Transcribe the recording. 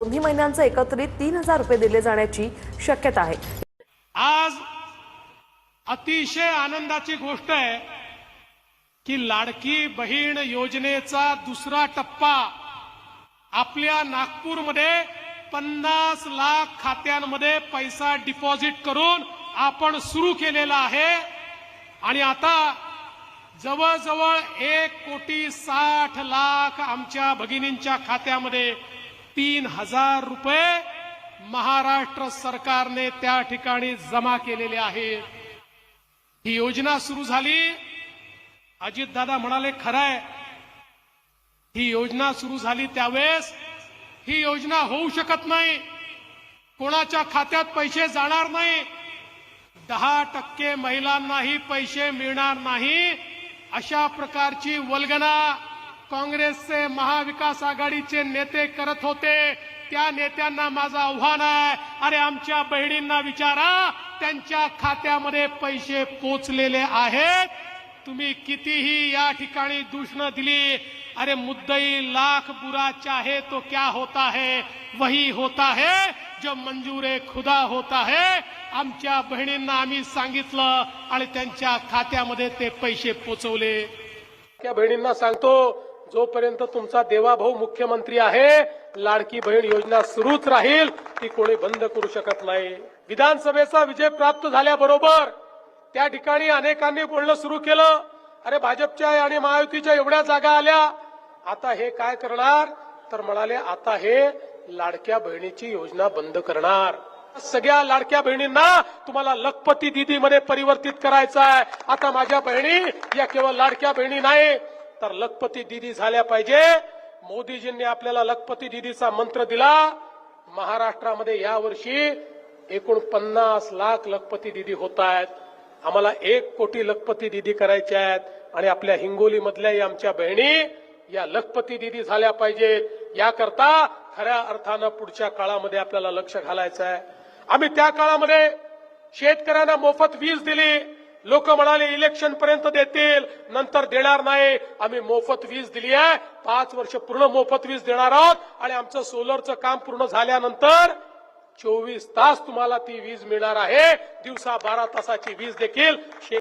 दोन्ही महिन्यांचं एकत्रित तीन हजार रुपये दिले जाण्याची शक्यता आहे. आज अतिशय आनंदाची गोष्ट आहे की लाडकी बहीण योजनेचा दुसरा टप्पा आपल्या नागपूरमध्ये पन्नास लाख खात्यांमध्ये पैसा डिपॉझिट करून आपण सुरू केलेला आहे. आणि आता जवळजवळ एक कोटी साठ लाख आमच्या भगिनींच्या खात्यामध्ये तीन हजार रुपये महाराष्ट्र सरकारने त्या ठिकाणी जमा केलेले आहेत. ही योजना सुरू झाली. अजितदादा म्हणाले खरंय. ही योजना सुरू झाली त्यावेळेस ही योजना होऊ शकत नाही. कोणाच्या खात्यात पैसे जाणार नाही. दहा टक्के महिलांनाही पैसे मिळणार नाही अशा प्रकारची वल्गना काँग्रेसचे महाविकास आघाडीचे नेते करत होते. त्या नेत्यांना माझं आव्हान आहे. अरे आमच्या बहिणींना विचारा. त्यांच्या खात्यामध्ये पैसे पोचलेले आहेत. तुम्ही कितीही या ठिकाणी दूषणं दिली. अरे मुद्दई लाख बुरा चाहे तो क्या होता है वही होता है. जो मंजूरे खुदा होता है. आमच्या बहिणींना आम्ही सांगितलं आणि त्यांच्या खात्यामध्ये ते पैसे पोचवले. त्या बहिणींना सांगतो जोपर्यंत तुमचा देवाभाऊ मुख्यमंत्री आहे लाडकी बहीण योजना सुरूच राहील ती कोणी बंद करू शकत नाही. विधानसभेचा विजय प्राप्त झाल्याबरोबर त्या ठिकाणी अनेकांनी बोलणं सुरू केलं. अरे भाजपच्या आणि महायुतीच्या एवढ्या जागा आल्या. आता हे काय करणार? तर म्हणाले आता हे लाडक्या बहिणीची योजना बंद करणार. सगळ्या लाडक्या बहिणींना तुम्हाला लखपती दिदीमध्ये परिवर्तित करायचं आहे. आता माझ्या बहिणी या केवळ लाडक्या बहिणी नाही तर लखपती दिदी झाल्या पाहिजे. मोदीजींनी आपल्याला लखपती दिदीचा मंत्र दिला. महाराष्ट्रामध्ये यावर्षी एकूण पन्नास लाख लखपती दिदी होत आहेत आम्हाला एक कोटी लखपती दिदी करायच्या आहेत. आणि आपल्या हिंगोली मधल्या आमच्या बहिणी या लखपती दिदी झाल्या पाहिजेत याकरता खऱ्या अर्थानं पुढच्या काळामध्ये आपल्याला लक्ष घालायचं आहे आम्ही त्या काळामध्ये शेतकऱ्यांना मोफत वीज दिली. लोक म्हणाले इलेक्शन पर्यंत देतील नंतर देणार नाही. आम्ही मोफत वीज दिली आहे. पाच वर्ष पूर्ण मोफत वीज देणार आहोत. आणि आमचं सोलरचं काम पूर्ण झाल्यानंतर चोवीस तास तुम्हाला ती वीज मिळणार आहे. दिवसा बारा तासाची वीज देखील शे-